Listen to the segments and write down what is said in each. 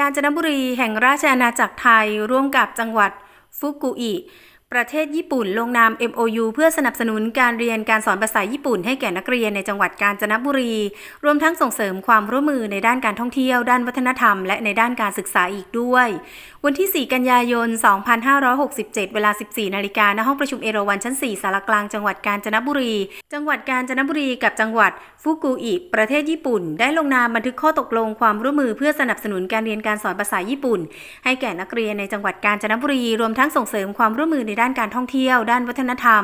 กาญจนบุรีแห่งราชอาณาจักรไทย ร่วมกับจังหวัดฟุกุอิประเทศญี่ปุ่นลงนาม MOU เพื่อสนับสนุนการเรียนการสอนภาษาญี่ปุ่นให้แก่นักเรียนในจังหวัดกาญจนบุรี รวมทั้งส่งเสริมความร่วมมือในด้านการท่องเที่ยว ด้านวัฒนธรรม และในด้านการศึกษาอีกด้วยวันที่ 4 กันยายน 2567 เวลา 14 นาฬิกาณห้องประชุมเอราวันชั้น 4 สารกลางจังหวัดกาญจนบุรี จังหวัดกาญจนบุรีกับจังหวัดฟุกุอิ ประเทศญี่ปุ่น ได้ลงนามบันทึกข้อตกลงความร่วมมือเพื่อสนับสนุนการเรียนการสอนภาษาญี่ปุ่น ให้แก่นักเรียนในจังหวัดกาญจนบุรี รวมทั้งส่งเสริมความร่วมมือในด้านการท่องเที่ยว ด้านวัฒนธรรม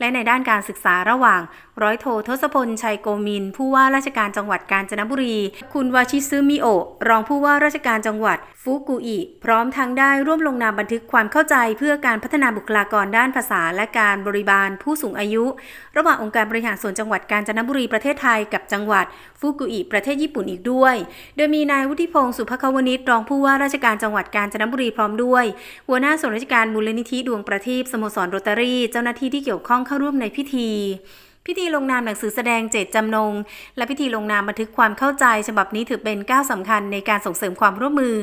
และในด้านการศึกษาระหว่าง ร้อยโททศพลชัยโกมิน ผู้ว่าราชการจังหวัดกาญจนบุรี คุณวาชิซึมิโอรองผู้ว่าราชการจังหวัดฟุกุอิพร้อมทั้งได้ร่วมลงนามบันทึกความเข้าใจเพื่อการพัฒนาบุคลากรด้านภาษาและการบริบาลผู้สูงอายุ ระหว่างองค์การบริหารส่วนจังหวัดกาญจนบุรีประเทศไทยกับจังหวัดฟุกุอิประเทศญี่ปุ่นอีกด้วย โดยมีนายวุฒิพงศ์สุภควณิชรองผู้ว่าราชการจังหวัดกาญจนบุรีพร้อมด้วย หัวหน้าส่วนราชการมูลนิธิดวงประทีปสโมสรโรตารี เจ้าหน้าที่ที่เกี่ยวข้องเข้าร่วมในพิธี พิธีลงนามหนังสือแสดงเจตจำนง และพิธีลงนามบันทึกความเข้าใจ ฉบับนี้ถือเป็นก้าวสำคัญในการส่งเสริมความร่วมมือ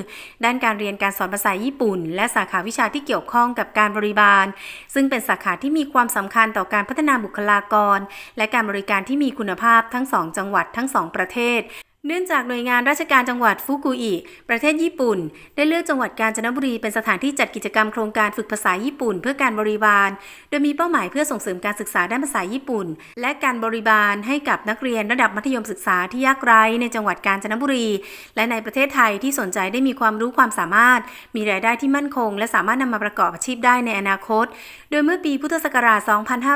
ด้านการเรียนการสอนภาษาญี่ปุ่น และสาขาวิชาที่เกี่ยวข้องกับการบริบาล ซึ่งเป็นสาขาที่มีความสำคัญต่อการพัฒนาบุคลากร และการบริการที่มีคุณภาพทั้งสองจังหวัดทั้งสองประเทศ เนื่องจากหน่วยงานราชการจังหวัดฟุกุอิ ประเทศญี่ปุ่น ได้เลือกจังหวัดกาญจนบุรีเป็นสถานที่จัดกิจกรรมโครงการฝึกภาษาญี่ปุ่น เพื่อการบริบาล โดยมีเป้าหมายเพื่อส่งเสริมการศึกษาด้านภาษาญี่ปุ่น และการบริบาลให้กับนักเรียนระดับมัธยมศึกษาที่ยากไร้ในจังหวัดกาญจนบุรี และในประเทศไทยที่สนใจได้มีความรู้ความสามารถ มีรายได้ที่มั่นคง และสามารถนำมาประกอบอาชีพได้ในอนาคต โดยเมื่อปีพุทธศักราช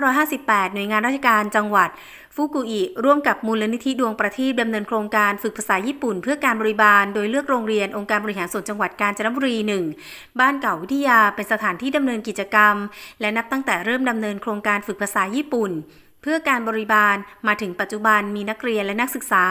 2558 หน่วยงานราชการจังหวัด ฟุกุอิร่วมกับมูลนิธิดวงประทีปดำเนินโครงการฝึกภาษาญี่ปุ่น เพื่อการบริบาล โดยเลือกโรงเรียนองค์การบริหารส่วนจังหวัดกาญจนบุรีหนึ่งบ้านเก่าวิทยาเป็นสถานที่ดำเนินกิจกรรม และนับตั้งแต่เริ่มดำเนินโครงการฝึกภาษาญี่ปุ่น เพื่อการบริบาลมาถึงปัจจุบันมีนักเรียนและนักศึกษา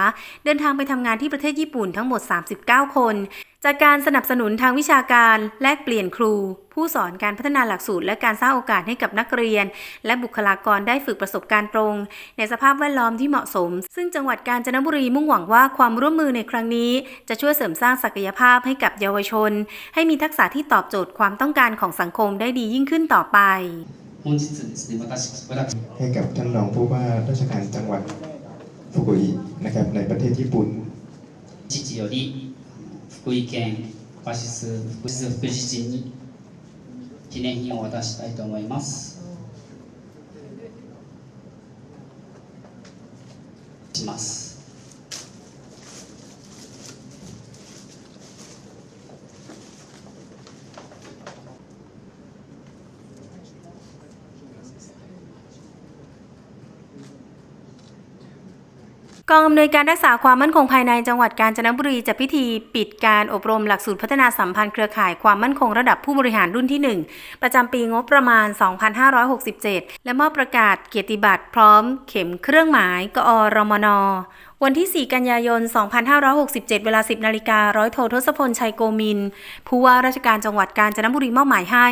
เดินทางไปทำงานที่ประเทศญี่ปุ่นทั้งหมด 39 คน จากการสนับสนุนทางวิชาการ แลกเปลี่ยนครู ผู้สอนการพัฒนาหลักสูตร และการสร้างโอกาสให้กับนักเรียน และบุคลากรได้ฝึกประสบการณ์ตรง ในสภาพแวดล้อมที่เหมาะสม ซึ่งจังหวัดกาญจนบุรีมุ่งหวังว่าความร่วมมือในครั้งนี้ จะช่วยเสริมสร้างศักยภาพให้กับเยาวชน ให้มีทักษะที่ตอบโจทย์ความต้องการของสังคมได้ดียิ่งขึ้นต่อไป 本日ですね、私、私、 ให้กับท่านรองผู้ว่าราชการจังหวัดฟุกุอินะครับในประเทศญี่ปุ่น 父より福井県オアシス福祉福祉地に記念品を渡したいと思います。します。 กองอำนวยการรักษาความมั่นคงภายในจังหวัดกาญจนบุรีจัดพิธีปิดการอบรมหลักสูตรพัฒนาสัมพันธ์เครือข่ายความมั่นคงระดับผู้บริหารรุ่นที่ 1 ประจำปีงบประมาณ 2567 และมอบประกาศเกียรติบัตรพร้อมเข็มเครื่องหมายกอรมน วันที่ 4 กันยายน 2567 เวลา 10 นาฬิการ้อยโททศพลชัยโกมิน ผู้ว่าราชการจังหวัดกาญจนบุรีมอบหมายให้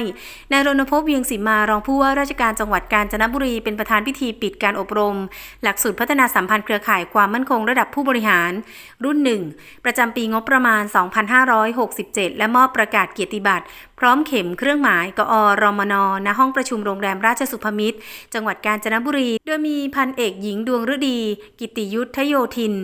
นายรณพงษ์เวียงศิมารองผู้ว่าราชการจังหวัดกาญจนบุรีเป็นประธานพิธีปิดการอบรม หลักสูตรพัฒนาสัมพันธ์เครือข่ายความมั่นคงระดับผู้บริหาร รุ่นหนึ่งประจำปีงบประมาณ 2567 และมอบประกาศเกียรติบัตรพร้อมเข็มเครื่องหมายกอรมนณห้องประชุมโรงแรมราชสุภมิตร จังหวัดกาญจนบุรี โดยมีพันเอกหญิงดวงฤดี กิตติยุทธโยธิน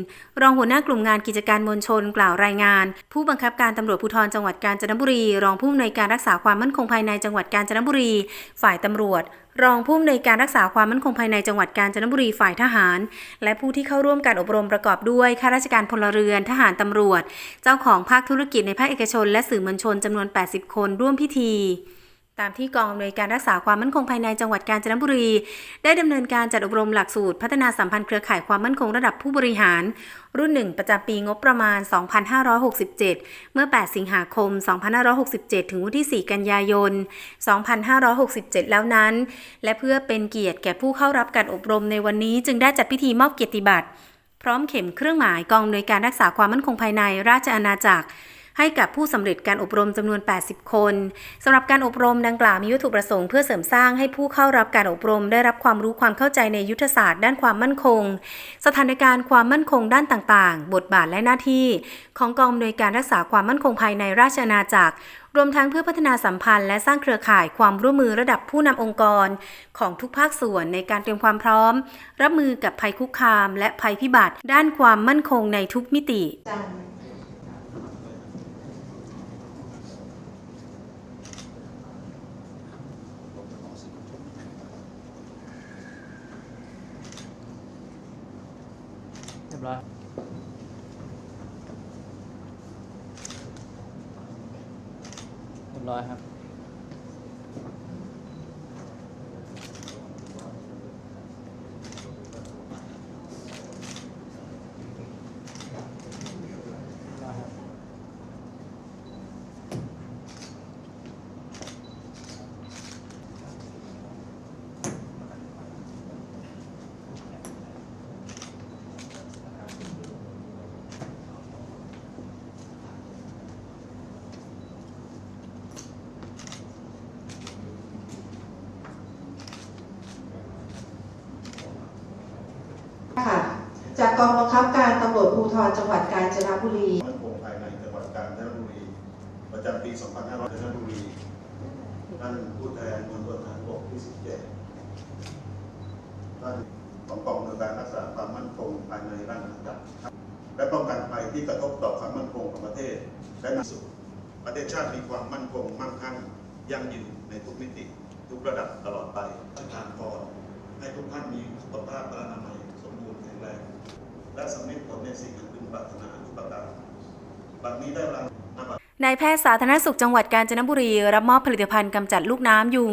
รองหัวหน้ากลุ่มงานกิจการมวลชนกล่าวรายงาน ผู้บังคับการตำรวจภูธรจังหวัดกาญจนบุรี รองผู้อำนวยการรักษาความมั่นคงภายในจังหวัดกาญจนบุรี ฝ่ายตำรวจ รองผู้อำนวยการรักษาความมั่นคงภายในจังหวัดกาญจนบุรีฝ่ายทหาร และผู้ที่เข้าร่วมการอบรมประกอบด้วยข้าราชการพลเรือนทหารตำรวจ เจ้าของภาคธุรกิจในภาคเอกชน และสื่อมวลชนจำนวน 80 คนร่วมพิธี ตามที่กองอำนวยการรักษาความมั่นคงภายในจังหวัดกาญจนบุรี ได้ดำเนินการจัดอบรมหลักสูตร พัฒนาสัมพันธ์เครือข่ายความมั่นคงระดับผู้บริหาร รุ่นหนึ่งประจำปีงบประมาณ 2567 เมื่อ 8 สิงหาคม 2567 ถึงวันที่ 4 กันยายน 2567 แล้วนั้น และเพื่อเป็นเกียรติแก่ผู้เข้ารับการอบรมในวันนี้ จึงได้จัดพิธีมอบเกียรติบัตรพร้อมเข็มเครื่องหมายกองอำนวยการรักษาความมั่นคงภายในราชอาณาจักร ให้กับผู้สำเร็จการอบรมจำนวน 80 คนสำหรับการอบรมดังกล่าวมีวัตถุประสงค์เพื่อเสริมสร้างให้ผู้เข้ารับการอบรม ได้รับความรู้ความเข้าใจในยุทธศาสตร์ด้านความมั่นคง สถานการณ์ความมั่นคงด้านต่างๆ บทบาทและหน้าที่ ของกองอำนวยการรักษาความมั่นคงภายในราชอาณาจักรรวมทั้งเพื่อพัฒนาสัมพันธ์และสร้างเครือข่ายความร่วมมือระดับผู้นำองค์กร ของทุกภาคส่วนในการเตรียมความพร้อม รับมือกับภัยคุกคาม และภัยพิบัติ ด้านความมั่นคงในทุกมิติ จันทร์ เรี ยบร้อยเรียบร้อยครับ บับการตำรวจภูธรจังหวัดกาญจนบุรีมั่นคงภายในจังหวัดกาญจนบุรี ประจำปี 2500กาญจนบุรีท่านผู้แทนมณฑลทหารบกที่ 17ท่านของกองอำนวยการรักษาความมั่นคงภายในราชอาณาจักรและป้องกันภัยที่กระทบต่อความมั่นคงของประเทศ และนสุดประเทศชาติมีความมั่นคงมั่งคั่งยั่งยืนในทุกมิติ ทุกระดับตลอดไปประทานพรให้ทุกท่านมีสุขภาพพระนามัยสมบูรณ์แข็งแรง และ ในสิ่งที่พึงปรารถนาทุกประการบัดนี้ได้รัง นายแพทย์สาธารณสุขจังหวัดกาญจนบุรี รับมอบผลิตภัณฑ์กำจัดลูกน้ำยุง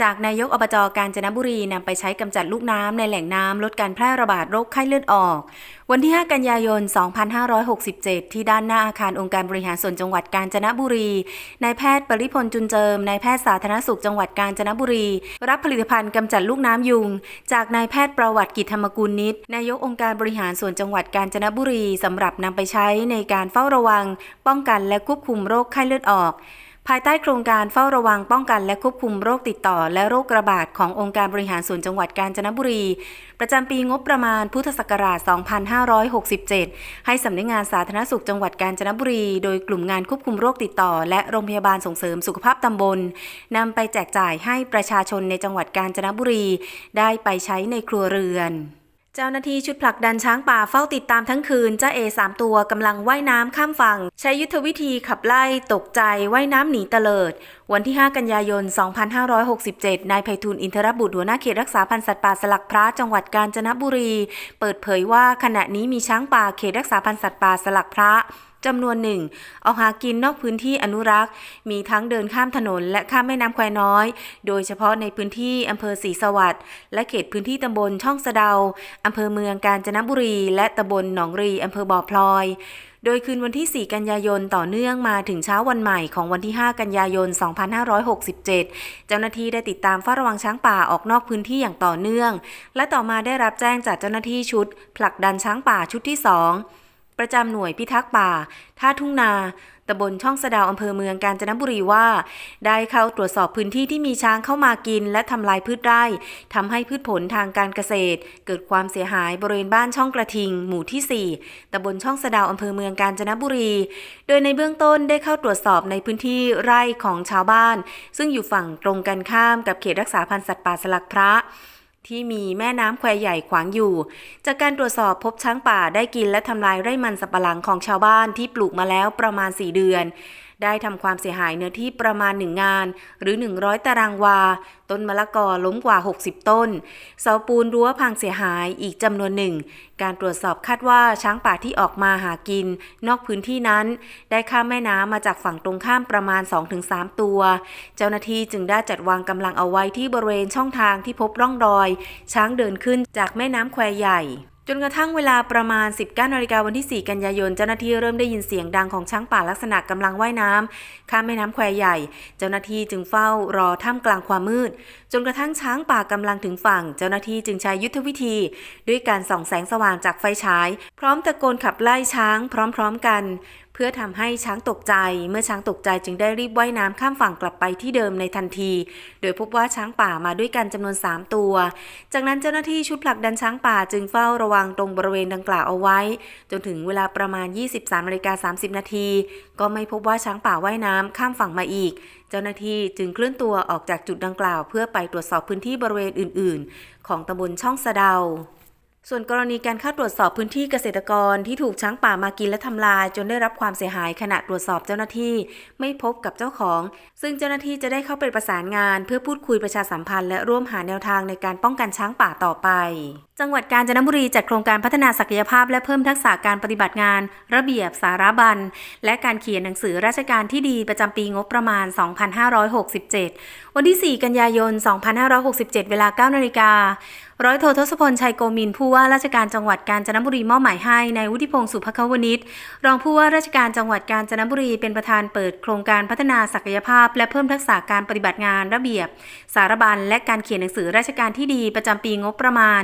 จากนายกอบจกาญจนบุรีนำไปใช้กำจัดลูกน้ำในแหล่งน้ำลดการแพร่ระบาดโรคไข้เลือดออก วันที่ 5 กันยายน 2567 ที่ด้านหน้าอาคารองค์การบริหารส่วนจังหวัดกาญจนบุรีนายแพทย์ปริพลจุนเจิมนายแพทย์สาธารณสุขจังหวัดกาญจนบุรี รับผลิตภัณฑ์กำจัดลูกน้ำยุง จากนายแพทย์ประวัติกิจธรรมกุลนิตนายกองค์การบริหารส่วนจังหวัดกาญจนบุรีสำหรับนำไปใช้ในการเฝ้าระวัง ป้องกันและควบคุมโรคไข้เลือดออก ภายใต้โครงการเฝ้าระวังป้องกันและควบคุมโรคติดต่อ และโรคระบาดขององค์การบริหารส่วนจังหวัดกาญจนบุรี ประจำปีงบประมาณพุทธศักราช 2567 ให้สำนักงานสาธารณสุขจังหวัดกาญจนบุรี โดยกลุ่มงานควบคุมโรคติดต่อ และโรงพยาบาลส่งเสริมสุขภาพตำบลนำไปแจกจ่ายให้ประชาชนในจังหวัดกาญจนบุรี ได้ไปใช้ในครัวเรือน จ้าหน้าที่ชุดผลักดันช้างป่าเฝ้าติดตามทั้งคืน เจ้าเอสามตัวกำลังว่ายน้ำข้ามฝั่ง ใช้ยุทธวิธีขับไล่ตกใจว่ายน้ำหนีเตลิด วันที่ 5 กันยายน 2567 นายไพฑูรย์อินทรบุตรหัวหน้าเขตรักษาพันธุ์สัตว์ป่าสลักพระจังหวัดกาญจนบุรี เปิดเผยว่าขณะนี้มีช้างป่าเขตรักษาพันธุ์สัตว์ป่าสลักพระ จำนวนหนึ่งออกหากินนอกพื้นที่อนุรักษ์ มีทั้งเดินข้ามถนนและข้ามแม่น้ำแควน้อย โดยเฉพาะในพื้นที่อำเภอศรีสวัสดิ์และเขตพื้นที่ตำบลช่องสะเดาอำเภอเมืองกาญจนบุรี และตำบลหนองรีอำเภอบ่อพลอยโดยคืนวันที่ 4 กันยายนต่อเนื่องมาถึงเช้าวันใหม่ของวันที่ 5 กันยายน 2567 เจ้าหน้าที่ได้ติดตามเฝ้าระวังช้างป่าออกนอกพื้นที่อย่างต่อเนื่อง และต่อมาได้รับแจ้งจากเจ้าหน้าที่ชุด ผลักดันช้างป่าชุดที่ 2 ประจำหน่วยพิทักษ์ป่า ท่าทุ่งนาตำบลช่องสะดาวอำเภอเมืองกาญจนบุรีว่า ได้เข้าตรวจสอบพื้นที่ที่มีช้างเข้ามากิน และทำลายพืชไร่ทำให้พืชผลทางการเกษตร เกิดความเสียหายบริเวณบ้านช่องกระทิง หมู่ที่ 4ตำบลช่องสะดาวอำเภอเมืองกาญจนบุรี โดยในเบื้องต้นได้เข้าตรวจสอบในพื้นที่ไร่ของชาวบ้าน ซึ่งอยู่ฝั่งตรงกันข้ามกับเขตรักษาพันธุ์สัตว์ป่าสลักพระ ที่มีแม่น้ำแควใหญ่ขวางอยู่ จากการตรวจสอบพบช้างป่าได้กินและทำลายไร่มันสับปะหลังของชาวบ้านที่ปลูกมาแล้วประมาณ 4 เดือน ได้ทำความเสียหายเนื้อที่ประมาณ 1 งาน หรือ 100 ตารางวา ต้นมะละกอล้มกว่า 60 ต้น เสาปูนรั้วพังเสียหายอีกจำนวนหนึ่ง การตรวจสอบคาดว่าช้างป่าที่ออกมาหากิน นอกพื้นที่นั้น ได้ข้ามแม่น้ำมาจากฝั่งตรงข้ามประมาณ 2-3 ตัว เจ้าหน้าที่จึงได้จัดวางกำลังเอาไว้ที่บริเวณช่องทางที่พบร่องรอย ช้างเดินขึ้นจากแม่น้ำแควใหญ่ จนกระทั่งเวลาประมาณ 19นาฬิกาวันที่ 4 กันยายน เจ้าหน้าที่เริ่มได้ยินเสียงดังของช้างป่าลักษณะกำลังว่ายน้ำข้ามแม่น้ำแควใหญ่ เจ้าหน้าที่จึงเฝ้ารอท่ามกลางความมืด จนกระทั่งช้างป่ากำลังถึงฝั่ง เจ้าหน้าที่จึงใช้ยุทธวิธี ด้วยการส่องแสงสว่างจากไฟฉาย พร้อมตะโกนขับไล่ช้างพร้อม ๆ กัน พื่อทำให้ช้างตกใจ เมื่อช้างตกใจจึงได้รีบว่ายน้ำข้ามฝั่งกลับไปที่เดิมในทันที โดยพบว่าช้างป่ามาด้วยกันจำนวน 3 ตัว จากนั้นเจ้าหน้าที่ชุดผลักดันช้างป่าจึงเฝ้าระวังตรงบริเวณดังกล่าวเอาไว้ จนถึงเวลาประมาณ 23นาฬิกา30 นาที ก็ไม่พบว่าช้างป่าว่ายน้ำข้ามฝั่งมาอีก เจ้าหน้าที่จึงเคลื่อนตัวออกจากจุดดังกล่าว เพื่อไปตรวจสอบพื้นที่บริเวณอื่น ๆ ของตำบลช่องสะเดา ส่วนกรณีการเข้าตรวจสอบพื้นที่เกษตรกรที่ถูกช้างป่ามากินและทำลาย จนได้รับความเสียหายขณะตรวจสอบเจ้าหน้าที่ไม่พบกับเจ้าของ ซึ่งเจ้าหน้าที่จะได้เข้าไปประสานงาน เพื่อพูดคุยประชาสัมพันธ์และร่วมหาแนวทางในการป้องกันช้างป่าต่อไป จังหวัดกาญจนบุรีจัดโครงการพัฒนาศักยภาพ และเพิ่มทักษะการปฏิบัติงาน ระเบียบสารบัญ และการเขียนหนังสือราชการที่ดีประจำปีงบประมาณ 2567 วันที่ 4 กันยายน 2567 เวลา 9นาฬิกา ร้อยโททศพลชัยโกมินผู้ว่าราชการจังหวัดกาญจนบุรีมอบหมายให้ในายวุฒิพงศ์สุภควนิชรองผู้ว่าราชการจังหวัดกาญจนบุรีเป็นประธานเปิดโครงการพัฒนาศักยภาพ และเพิ่มทักษะการปฏิบัติงานระเบียบ สารบัญและการเขียนหนังสือราชการที่ดีประจำปีงบประมาณ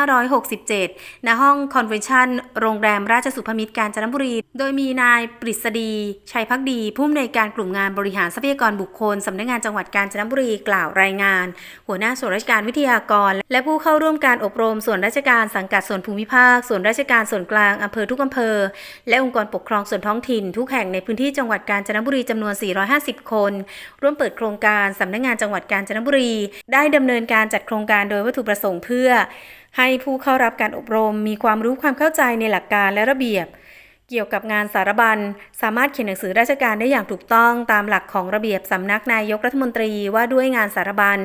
2567 ณ ห้องคอนเวนชั่น โรงแรมราชสุภมิตรกาญจนบุรี โดยมีนายปริศดี ชัยพักดี ผู้อำนวยการกลุ่มงานบริหารทรัพยากรบุคคลสำนักงานจังหวัดกาญจนบุรีกล่าวรายงาน หัวหน้าส่วนราชการวิทยากรและผู้เข้าร่วมการอบรมส่วนราชการสังกัดส่วนภูมิภาค ส่วนราชการส่วนกลางอำเภอทุกอำเภอ และองค์กรปกครองส่วนท้องถิ่น ทุกแห่งในพื้นที่จังหวัดกาญจนบุรีจำนวน 450 คน ร่วมเปิดโครงการสำนักงานจังหวัดกาญจนบุรี ได้ดำเนินการจัดโครงการโดยวัตถุประสงค์เพื่อ ให้ผู้เข้ารับการอบรมมีความรู้ความเข้าใจในหลักการและระเบียบ เกี่ยวกับงานสารบัญ สามารถเขียนหนังสือราชการได้อย่างถูกต้องตามหลักของระเบียบสำนักนายกรัฐมนตรีว่าด้วยงานสารบัญ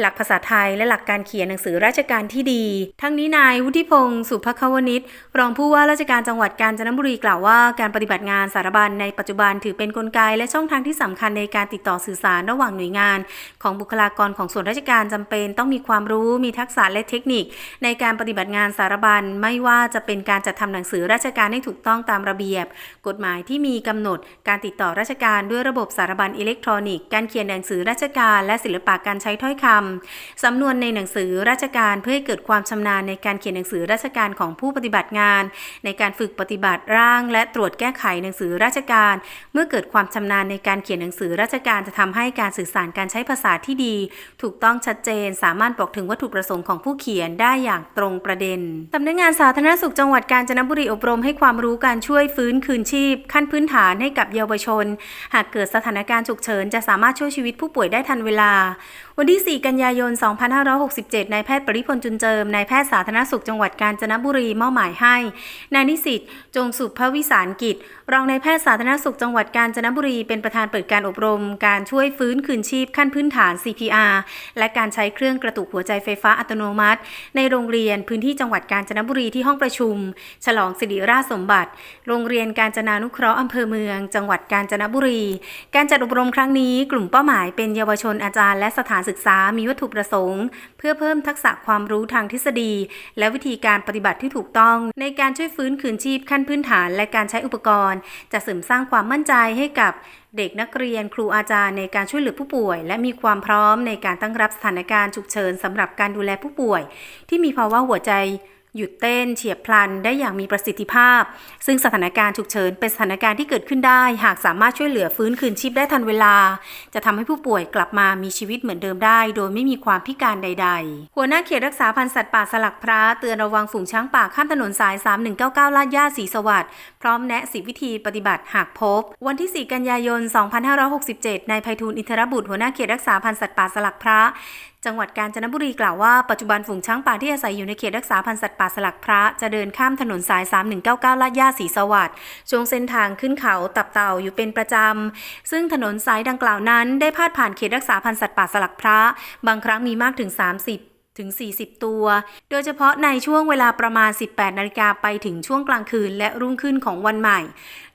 หลักภาษาไทยและหลักการเขียนหนังสือราชการที่ดี ทั้งนี้นายวุฒิพงศ์สุภควนิชรองผู้ว่าราชการจังหวัดกาญจนบุรีกล่าวว่า การปฏิบัติงานสารบัญในปัจจุบันถือเป็นนกลไกและช่องทางที่สำคัญในการติดต่อสื่อสารระหว่างหน่วยงาน ของบุคลากรของส่วนราชการจำเป็น ต้องมีความรู้มีทักษะและเทคนิค ในการปฏิบัติงานสารบัญไม่ว่าจะเป็นการจัดทำหนังสือราชการให้ถูกต้องตามระเบียบ กฎหมายที่มีกำหนดการติดต่อราชการด้วยระบบสารบัญอิเล็กทรอนิกส์ การเขียนหนังสือราชการ และศิลปะการใช้ถ้อยคำสำนวนในหนังสือราชการเพื่อให้เกิดความชำนาญในการเขียนหนังสือราชการของผู้ปฏิบัติงาน ในการฝึกปฏิบัติร่าง และตรวจแก้ไขหนังสือราชการ เมื่อเกิดความชำนาญในการเขียนหนังสือราชการจะทำให้การสื่อสารการใช้ภาษาที่ดี ถูกต้องชัดเจน สามารถบอกถึงวัตถุประสงค์ของผู้เขียนได้อย่างตรงประเด็นสำนักงานสาธารณสุขจังหวัดกาญจนบุรีอบรมให้ความรู้การช่วย่วยฟื้นคืนชีพ ขั้นพื้นฐานให้กับเยาวชน หากเกิดสถานการณ์ฉุกเฉินจะสามารถช่วยชีวิตผู้ป่วยได้ทันเวลาวันที่ 4 กันยายน 2567 นายแพทย์ปริพลจุนเจิม นายแพทย์สาธารณสุขจังหวัดกาญจนบุรีมอบหมายให้ นายนิสิตจงสุภวิสารกิจ รองนายแพทย์สาธารณสุขจังหวัดกาญจนบุรี เป็นประธานเปิดการอบรม การช่วยฟื้นคืนชีพขั้นพื้นฐาน CPR และการใช้เครื่องกระตุกหัวใจไฟฟ้าอัตโนมัติ ในโรงเรียนพื้นที่จังหวัดกาญจนบุรีที่ห้องประชุม ฉลองสิริราชสมบัติ โรงเรียนการจนานุเคราะห์อำเภอเมือง จังหวัดกาญจนบุรี การจัดอบรมครั้งนี้กลุ่มเป้าหมายเป็นเยาวชนอาจารย์และสถานศึกษามีวัตถุประสงค์ เพื่อเพิ่มทักษะความรู้ทางทฤษฎี และวิธีการปฏิบัติที่ถูกต้อง ในการช่วยฟื้นคืนชีพขั้นพื้นฐาน และการใช้อุปกรณ์ จะเสริมสร้างความมั่นใจให้กับเด็กนักเรียนครูอาจารย์ในการช่วยเหลือผู้ป่วย และมีความพร้อมในการตั้งรับสถานการณ์ฉุกเฉินสำหรับการดูแลผู้ป่วย ที่มีภาวะหัวใจ หยุดเต้นเฉียบพลันได้อย่างมีประสิทธิภาพ ซึ่งสถานการณ์ฉุกเฉินเป็นสถานการณ์ที่เกิดขึ้นได้ หากสามารถช่วยเหลือฟื้นคืนชีพได้ทันเวลา จะทำให้ผู้ป่วยกลับมามีชีวิตเหมือนเดิมได้ โดยไม่มีความพิการใด ๆ หัวหน้าเขตรักษาพันธุ์สัตว์ป่าสลักพระเตือนระวังฝูงช้างป่าข้ามถนนสาย 3199 ลาดย่าศรีสวัสดิ์พร้อมแนะสิวิธีปฏิบัติหากพบ วันที่ 4 กันยายน 2567นายไพฑูรย์อินทรบุตรหัวหน้าเขตรักษาพันธุ์สัตว์ป่าสลักพระ จังหวัดกาญจนบุรีกล่าวว่าปัจจุบันฝูงช้างป่าที่อาศัยอยู่ในเขตรักษาพันธุ์สัตว์ป่าสลักพระจะเดินข้ามถนนสาย 3199 ลาดย่าศรีสวัสดิ์ช่วงเส้นทางขึ้นเขาตับเต่าอยู่เป็นประจำ ซึ่งถนนสายดังกล่าวนั้นได้พาดผ่านเขตรักษาพันธุ์สัตว์ป่าสลักพระ บางครั้งมีมากถึง 30 ถึง 40 ตัว โดยเฉพาะในช่วงเวลาประมาณ 18 นาฬิกาไปถึงช่วงกลางคืนและรุ่งขึ้นของวันใหม่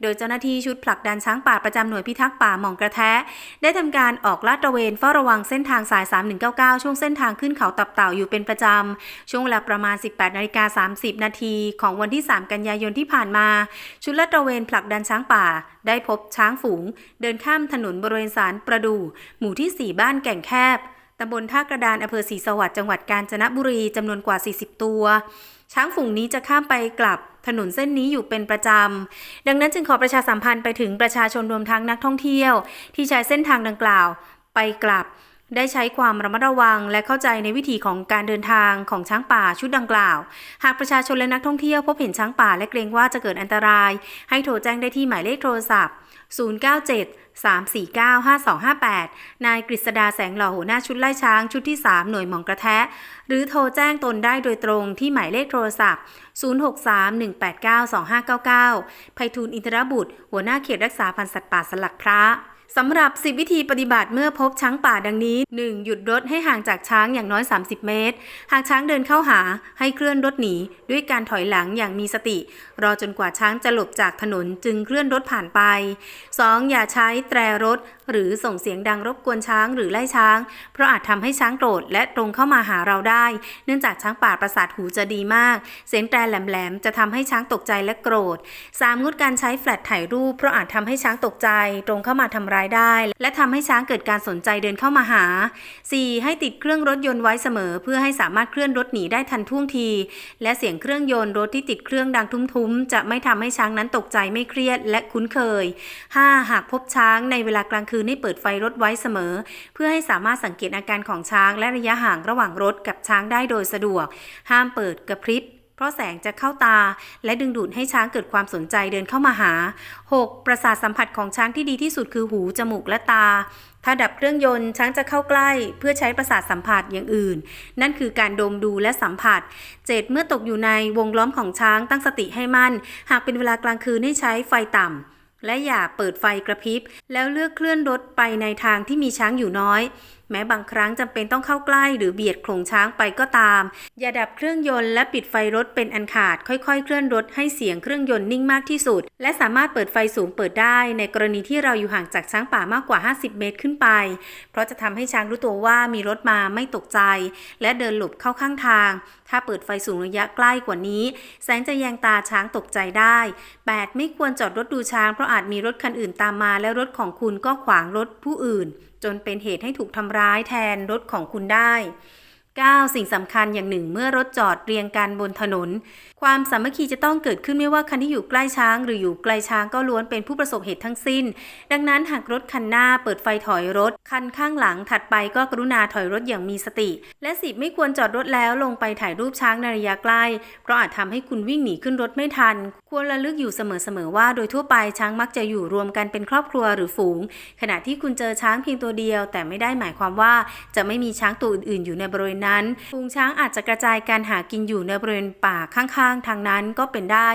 โดยเจ้าหน้าที่ชุดผลักดันช้างป่าประจำหน่วยพิทักษ์ป่าหม่องกระแทะ ได้ทำการออกลาดตระเวนเฝ้าระวังเส้นทางสาย 3199 ช่วงเส้นทางขึ้นเขาตับเต่าอยู่เป็นประจำ ช่วงเวลาประมาณ 18 นาฬิกา 30 นาทีของวันที่ 3 กันยายนที่ผ่านมา ชุดลาดตระเวนผลักดันช้างป่า ได้พบช้างฝูง เดินข้ามถนนบริเวณสารประดู่หมู่ที่ 4 บ้านแก่งแคบ ตำบลท่ากระดานอำเภอศรีสวัสดิ์จังหวัดกาญจนบุรีจำนวนกว่า 40 ตัว ช้างฝูงนี้จะข้ามไปกลับถนนเส้นนี้อยู่เป็นประจำ ดังนั้นจึงขอประชาสัมพันธ์ไปถึงประชาชนรวมทั้งนักท่องเที่ยว ที่ใช้เส้นทางดังกล่าวไปกลับ ได้ใช้ความระมัดระวัง และเข้าใจในวิถีของการเดินทางของช้างป่าชุดดังกล่าว หากประชาชนและนักท่องเที่ยวพบเห็นช้างป่าและเกรงว่าจะเกิดอันตราย ให้โทรแจ้งได้ที่หมายเลขโทรศัพท์ 097 349 5258 นายกฤษดาแสงหล่อหัวหน้าชุดไล่ช้างชุดที่ 3 หน่วยหมองกระแทะ หรือโทรแจ้งตนได้โดยตรงที่หมายเลขโทรศัพท์ 0631892599 ไพฑูรย์อินทรบุตร หัวหน้าเขตรักษาพันธุ์สัตว์ป่าสลักพระ สำหรับ 10 วิธีปฏิบัติเมื่อพบช้างป่าดังนี้ 1. หยุดรถให้ห่างจากช้างอย่างน้อย 30 เมตร หากช้างเดินเข้าหาให้เคลื่อนรถหนี ด้วยการถอยหลังอย่างมีสติ รอจนกว่าช้างจะหลบจากถนนจึงเคลื่อนรถผ่านไป 2. อย่าใช้แตรรถ หรือส่งเสียงดังรบกวนช้างหรือไล่ช้าง เพราะอาจทำให้ช้างโกรธและตรงเข้ามาหาเราได้ เนื่องจากช้างป่าประสาทหูจะดีมาก เสียงแตรแหลมๆจะทำให้ช้างตกใจและโกรธ 3. งดการใช้แฟลชถ่ายรูปเพราะอาจทำให้ช้างตกใจ ตรงเข้ามาทำร้ายได้ และทำให้ช้างเกิดการสนใจเดินเข้ามาหา 4. ให้ติดเครื่องรถยนต์ไว้เสมอ เพื่อให้สามารถเคลื่อนรถหนีได้ทันท่วงที และเสียงเครื่องยนต์รถที่ติดเครื่องดังทุ้มๆ จะไม่ทำให้ช้างนั้นตกใจไม่เครียดและคุ้นเคย 5. หากพบช้างในเวลากลางคืนให้เปิดไฟรถไว้เสมอ เพื่อให้สามารถสังเกตอาการของช้างและระยะห่างระหว่างรถกับช้างได้โดยสะดวก ห้ามเปิดกระพริบเพราะแสงจะเข้าตา และดึงดูดให้ช้างเกิดความสนใจเดินเข้ามาหา 6. ประสาทสัมผัสของช้างที่ดีที่สุดคือหู จมูก และตา ถ้าดับเครื่องยนต์ช้างจะเข้าใกล้ เพื่อใช้ประสาทสัมผัสอย่างอื่น นั่นคือการดมดูและสัมผัส 7. เมื่อตกอยู่ในวงล้อมของช้างตั้งสติให้มั่น หากเป็นเวลากลางคืนให้ใช้ไฟต่ำ และอย่าเปิดไฟกระพริบ แล้วเลือกเคลื่อนรถไปในทางที่มีช้างอยู่น้อย แม้บางครั้งจำเป็นต้องเข้าใกล้หรือเบียดโขลงช้างไปก็ตาม อย่าดับเครื่องยนต์และปิดไฟรถเป็นอันขาด ค่อยๆ เคลื่อนรถให้เสียงเครื่องยนต์นิ่งมากที่สุด และสามารถเปิดไฟสูงเปิดได้ในกรณีที่เราอยู่ห่างจากช้างป่ามากกว่า 50 เมตรขึ้นไป เพราะจะทำให้ช้างรู้ตัวว่ามีรถมาไม่ตกใจ และเดินหลบเข้าข้างทาง ถ้าเปิดไฟสูงระยะใกล้กว่านี้ แสงจะแยงตาช้างตกใจได้ 8. ไม่ควรจอดรถดูช้างเพราะอาจมีรถคันอื่นตามมาและรถของคุณก็ขวางรถผู้อื่น จนเป็นเหตุให้ถูกทำร้ายแทนรถของคุณได้ 9. สิ่งสำคัญอย่างหนึ่งเมื่อรถจอดเรียงกันบนถนน ความสามัคคีจะต้องเกิดขึ้นไม่ว่าคันที่อยู่ใกล้ช้างหรืออยู่ไกลช้างก็ล้วนเป็นผู้ประสบเหตุทั้งสิ้น ดังนั้นหากรถคันหน้าเปิดไฟถอยรถ คันข้างหลังถัดไปก็กรุณาถอยรถอย่างมีสติ และสิบไม่ควรจอดรถแล้วลงไปถ่ายรูปช้างในระยะใกล้ เพราะอาจทำให้คุณวิ่งหนีขึ้นรถไม่ทัน ควรระลึกอยู่เสมอๆว่า โดยทั่วไปช้างมักจะอยู่รวมกันเป็นครอบครัวหรือฝูง ขณะที่คุณเจอช้างเพียงตัวเดียว แต่ไม่ได้หมายความว่าจะไม่มีช้างตัวอื่นๆอยู่ในบริเวณนั้นฝูงช้างอาจจะกระจายการหากินอยู่ในบริเวณป่าข้างๆ ทางนั้นก็เป็นได้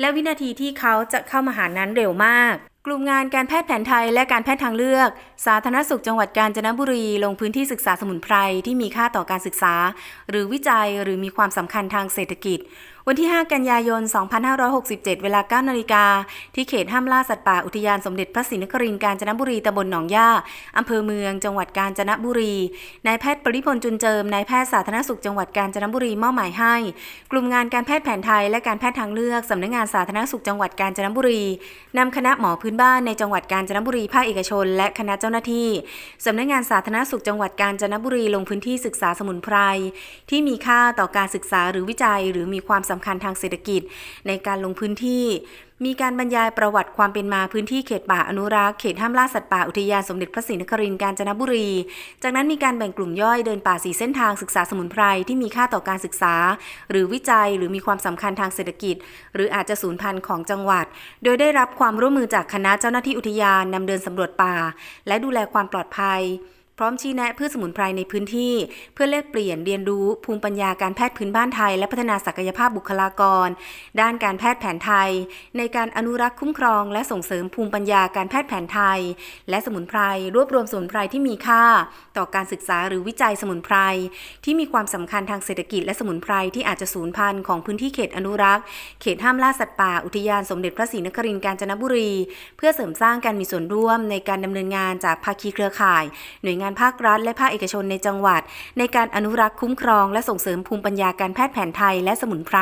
และวินาทีที่เขาจะเข้ามาหานั้นเร็วมากกลุ่มงานการแพทย์แผนไทยและการแพทย์ทางเลือก สาธารณสุขจังหวัดกาญจนบุรีลงพื้นที่ศึกษาสมุนไพรที่มีค่าต่อการศึกษา หรือวิจัยหรือมีความสำคัญทางเศรษฐกิจ วันที่ 5 กันยายน 2567 เวลา 9 นาฬิกา ที่เขตห้ามล่าสัตว์ป่าอุทยานสมเด็จพระศรีนครินทร์กาญจนบุรีตำบลหนองย่าอำเภอเมือง จังหวัดกาญจนบุรี นายแพทย์ปริพลจุนเจิม นายแพทย์สาธารณสุขจังหวัดกาญจนบุรีมอบหมายให้ กลุ่มงานการแพทย์แผนไทยและการแพทย์ทางเลือกสำนักงานสาธารณสุขจังหวัดกาญจนบุรีนำคณะหมอพื้นบ้านในจังหวัดกาญจนบุรีภาคเอกชน และคณะเจ้าหน้าที่สำนักงานสาธารณสุขจังหวัดกาญจนบุรีลงพื้นที่ศึกษาสมุนไพรที่มีค่าต่อการศึกษาหรือวิจัย หรือมีความสำคัญทางเศรษฐกิจ ในการลงพื้นที่ มีการบรรยายประวัติความเป็นมาพื้นที่เขตป่าอนุรักษ์เขตห้ามล่าสัตว์ป่าอุทยานสมเด็จพระศรีนครินทร์กาญจนบุรี จากนั้นมีการแบ่งกลุ่มย่อยเดินป่าสีเส้นทางศึกษาสมุนไพรที่มีค่าต่อการศึกษา หรือวิจัยหรือมีความสำคัญทางเศรษฐกิจ หรืออาจจะสูญพันธุ์ของจังหวัด โดยได้รับความร่วมมือจากคณะเจ้าหน้าที่อุทยานนำเดินสำรวจป่า และดูแลความปลอดภัย พร้อมชี้แนะพืชสมุนไพรในพื้นที่ เพื่อแลกเปลี่ยนเรียนรู้ภูมิปัญญาการแพทย์พื้นบ้านไทย และพัฒนาศักยภาพบุคลากร ด้านการแพทย์แผนไทย ในการอนุรักษ์คุ้มครอง และส่งเสริมภูมิปัญญาการแพทย์แผนไทย และสมุนไพรรวบรวมสมุนไพรที่มีค่า ต่อการศึกษาหรือวิจัยสมุนไพรที่มีความสำคัญทางเศรษฐกิจและสมุนไพรที่อาจจะสูญพันธุ์ของพื้นที่เขตอนุรักษ์ เขตห้ามล่าสัตว์ป่าอุทยานสมเด็จพระศรีนครินทร์กาญจนบุรี เพื่อเสริมสร้างการมีส่วนร่วมในการดำเนินงานจากภาคีเครือข่าย หน่วยงานงานภาครัฐ และภาคเอกชนในจังหวัด ในการอนุรักษ์คุ้มครอง และส่งเสริมภูมิปัญญาการแพทย์แผนไทยและสมุนไพร